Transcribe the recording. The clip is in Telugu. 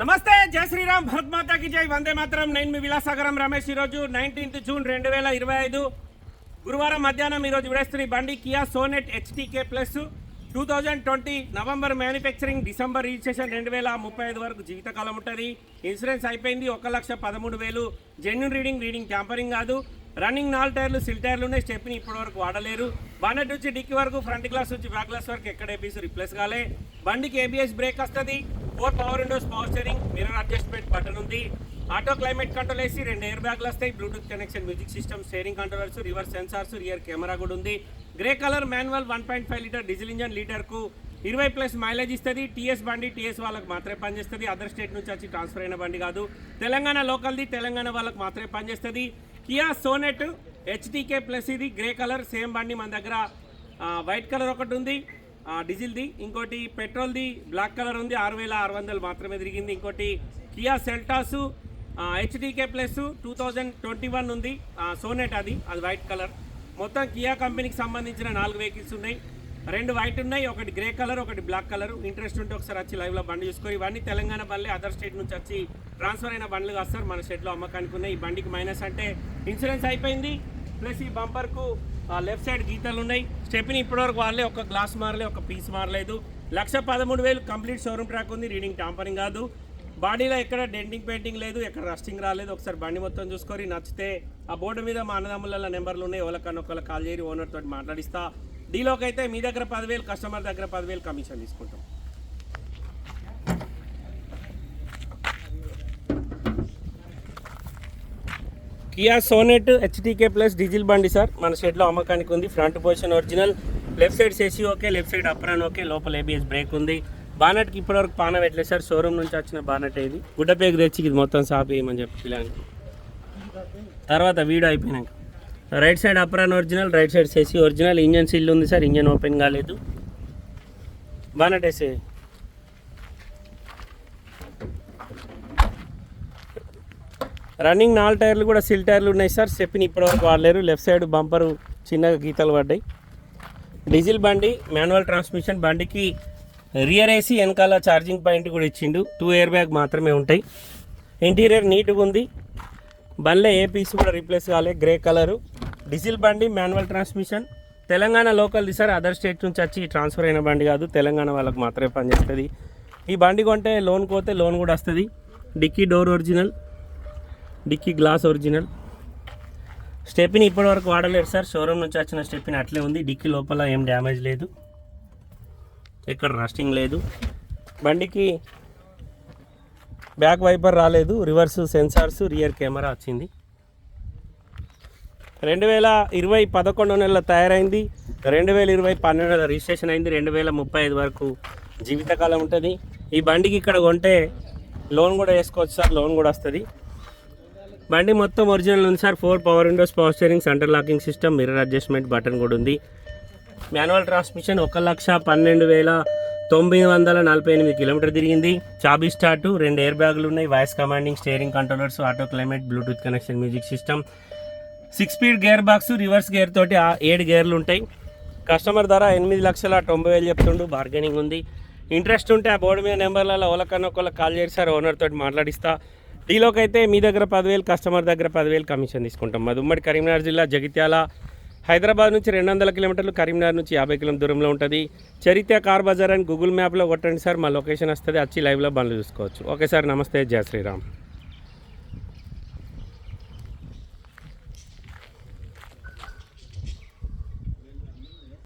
నమస్తే జై శ్రీరామ్ భరత్ మాతాకి జై. వందే మాత్రం. నేను మీ విలాసాగరం రమేష్ ఈరోజు నైన్టీన్త్ జూన్ రెండు వేల ఇరవై ఐదు. గురువారం మధ్యాహ్నం ఈరోజు విడేస్తున్న బండి Kia Sonet HTK plus two thousand twenty November manufacturing December registration రెండు వేల ముప్పై ఐదు వరకు జీవితకాలం ఉంటుంది. ఇన్సూరెన్స్ అయిపోయింది ఒక లక్ష పదమూడు వేలు. జెన్యున్ రీడింగ్ రీడింగ్ ట్యాంపరింగ్ కాదు. రన్నింగ్ నాలుగు టైర్లు సిల్ టైర్లు ఉన్నాయి. స్టెప్ని ఇప్పటి వరకు వాడలేరు. బానెట్ నుంచి డిక్కి వరకు ఫ్రంట్ గ్లాస్ నుంచి బ్యాక్ గ్లాస్ వరకు ఎక్కడ ఏపీస్ రిప్లేస్ కాలే. బండికి ఏబిఎస్ బ్రేక్ వస్తుంది. Four power windows power steering mirror adjustment button ఉంది. ఆటో క్లైమేట్ కంట్రోల్ వేసి రెండు ఎయిర్ బ్యాగ్లు వస్తాయి. Bluetooth connection music system steering controllers reverse sensors rear camera కూడా ఉంది. Grey colour manual one point five litre diesel engine లీటర్కు ఇరవై ప్లస్ మైలేజ్ ఇస్తుంది. టీఎస్ బండి టీఎస్ వాళ్ళకి మాత్రమే పనిచేస్తుంది అదర్ స్టేట్ నుంచి వచ్చి ట్రాన్స్ఫర్ అయిన బండి కాదు. తెలంగాణ లోకల్ది తెలంగాణ వాళ్ళకి మాత్రమే పనిచేస్తుంది కియా సోనెట్ హెచ్టీకే ప్లస్ ఇది గ్రే కలర్ సేమ్ బండి మన దగ్గర. వైట్ కలర్ ఒకటి ఉంది డీజిల్ది ఇంకోటి పెట్రోల్ది బ్లాక్ కలర్ ఉంది ఆరు వేల ఆరు వందలు మాత్రమే తిరిగింది. ఇంకోటి Kia Seltos HTK plus two thousand twenty one ఉంది. సోనెట్ అది అది వైట్ కలర్ మొత్తం కియా కంపెనీకి సంబంధించిన నాలుగు వెహికల్స్ ఉన్నాయి. రెండు వైట్ ఉన్నాయి ఒకటి గ్రే కలర్ ఒకటి బ్లాక్ కలర్ ఇంట్రెస్ట్ ఉంటే ఒకసారి వచ్చి లైవ్లో బండి చూసుకో. ఇవన్నీ తెలంగాణ బండ్లే. అదర్ స్టేట్ నుంచి వచ్చి ట్రాన్స్ఫర్ అయిన బండ్లు కాదు సార్ మన స్టేట్లో అమ్మకానికి ఉన్నాయి. ఈ బండికి మైనస్ అంటే ఇన్సూరెన్స్ అయిపోయింది. ప్లస్ ఈ బంపర్కు లెఫ్ట్ సైడ్ గీతలు ఉన్నాయి స్టెప్ని ఇప్పటివరకు వాళ్ళే ఒక గ్లాస్ మారలే ఒక పీస్ మారలేదు. లక్ష పదమూడు వేలు కంప్లీట్ షోరూమ్ ట్రాక్ ఉంది రీడింగ్ టాంపరింగ్ కాదు. బాడీలో ఎక్కడ డెంటింగ్ పెయింటింగ్ లేదు ఎక్కడ రస్టింగ్ రాలేదు. ఒకసారి బండి మొత్తం చూసుకొని నచ్చితే ఆ బోర్డు మీద మా అన్నదమ్ముల నెంబర్లు ఉన్నాయి. ఎవరికన్నా ఒకళ్ళ కాల్ చేయరు ఓనర్ తోటి మాట్లాడిస్తా. డీలోకి అయితే మీ దగ్గర పదివేలు కస్టమర్ దగ్గర పదివేలు కమిషన్ తీసుకుంటాం. Kia Sonet HTK plus diesel బండి సార్ మన షెడ్లో అమ్మకానికి ఉంది. Front position original left side chassis okay left side apron okay లోపల ఏబిఎస్ బ్రేక్ ఉంది. బానట్కి ఇప్పటివరకు పాన పెట్టలేదు సార్ షోరూమ్ నుంచి వచ్చిన బానట్ ఇది గుడ్డపేకి తెచ్చి ఇది మొత్తం షాప్ వేయమని చెప్పి పిల్లలకి తర్వాత వీడియో అయిపోయినాక. Right side apron original right side chassis original engine seal ఉంది సార్ ఇంజన్ ఓపెన్ కాలేదు. బానట్ వేసే రన్నింగ్ నాలుగు టైర్లు కూడా సిల్ టైర్లు ఉన్నాయి సార్. చెప్పిన ఇప్పటివరకు వాడలేరు. లెఫ్ట్ సైడ్ బంపరు చిన్నగా గీతలు పడ్డాయి. డీజిల్ బండి మాన్యువల్ ట్రాన్స్మిషన్ బండికి రియర్ ఏసీ వెనకాల ఛార్జింగ్ పాయింట్ కూడా ఇచ్చిండు. టూ ఇయర్ బ్యాగ్ మాత్రమే ఉంటాయి. ఇంటీరియర్ నీట్గా ఉంది. బండ్లో ఏ పీస్ కూడా రీప్లేస్ కాలే. Grey colour. డీజిల్ బండి మాన్యువల్ ట్రాన్స్మిషన్. తెలంగాణ లోకల్ది సార్. అదర్ స్టేట్ నుంచి వచ్చి ట్రాన్స్ఫర్ అయిన బండి కాదు. తెలంగాణ వాళ్ళకి మాత్రమే పనిచేస్తుంది. ఈ బండి కొంటే లోన్ పోతే లోన్ కూడా వస్తుంది. Dicky door original. Dicky glass original. Stepney ఇప్పటివరకు వాడలేదు సార్. షోరూమ్ నుంచి వచ్చిన స్టెప్ని అట్లే ఉంది. డిక్కీ లోపల ఏం డ్యామేజ్ లేదు. ఎక్కడ రస్టింగ్ లేదు. బండికి బ్యాక్ వైపర్ రాలేదు. రివర్స్ సెన్సార్స్ రియర్ కెమెరా వచ్చింది. రెండు వేల ఇరవై పదకొండు నెలల తయారైంది. రెండు వేల ఇరవై పన్నెండు నెలల రిజిస్ట్రేషన్ అయింది. రెండు వేల ముప్పై ఐదు వరకు జీవితకాలం ఉంటుంది. ఈ బండికి ఇక్కడ కొంటే లోన్ కూడా వేసుకోవచ్చు సార్. లోన్ కూడా వస్తుంది. బండి మొత్తం ఒరిజినల్ ఉంది sir. Four power windows power steering centre locking system mirror adjustment button కూడా ఉంది. మాన్యువల్ ట్రాన్స్మిషన్ ఒక లక్ష పన్నెండు వేల తొమ్మిది వందల నలభై ఎనిమిది కిలోమీటర్ తిరిగింది. చాబీ స్టార్ట్ రెండు ఎయిర్ బ్యాగులు ఉన్నాయి. Voice commanding steering controllers auto climate Bluetooth connection music system. Six speed gear box reverse gear తోటి ఏడు గేర్లు ఉంటాయి. కస్టమర్ ధర ఎనిమిది లక్షల తొంభై వేలు చెప్తుండు. బార్గెనింగ్ ఉంది. ఇంట్రెస్ట్ ఉంటే ఆ బోర్డు మీద నెంబర్లలో ఎవరికన్నా ఒకళ్ళ కాల్ చేశారు ఓనర్ తోటి మాట్లాడిస్తా. డీలోకి అయితే మీ దగ్గర పదివేలు కస్టమర్ దగ్గర పదివేలు కమిషన్ తీసుకుంటాం. మాది ఉమ్మడి కరీంనగర్ జిల్లా జగిత్యాల. హైదరాబాద్ నుంచి రెండు వందల కిలోమీటర్లు కరీంనగర్ నుంచి యాభై కిలోమీటర్ దూరంలో ఉంటుంది. చరిత్ర కార్ బజార్ అని గూగుల్ మ్యాప్లో కొట్టండి సార్. మా లొకేషన్ వస్తుంది. వచ్చి లైవ్లో బండ్లు చూసుకోవచ్చు. ఓకే సార్ నమస్తే. జయ శ్రీరామ్.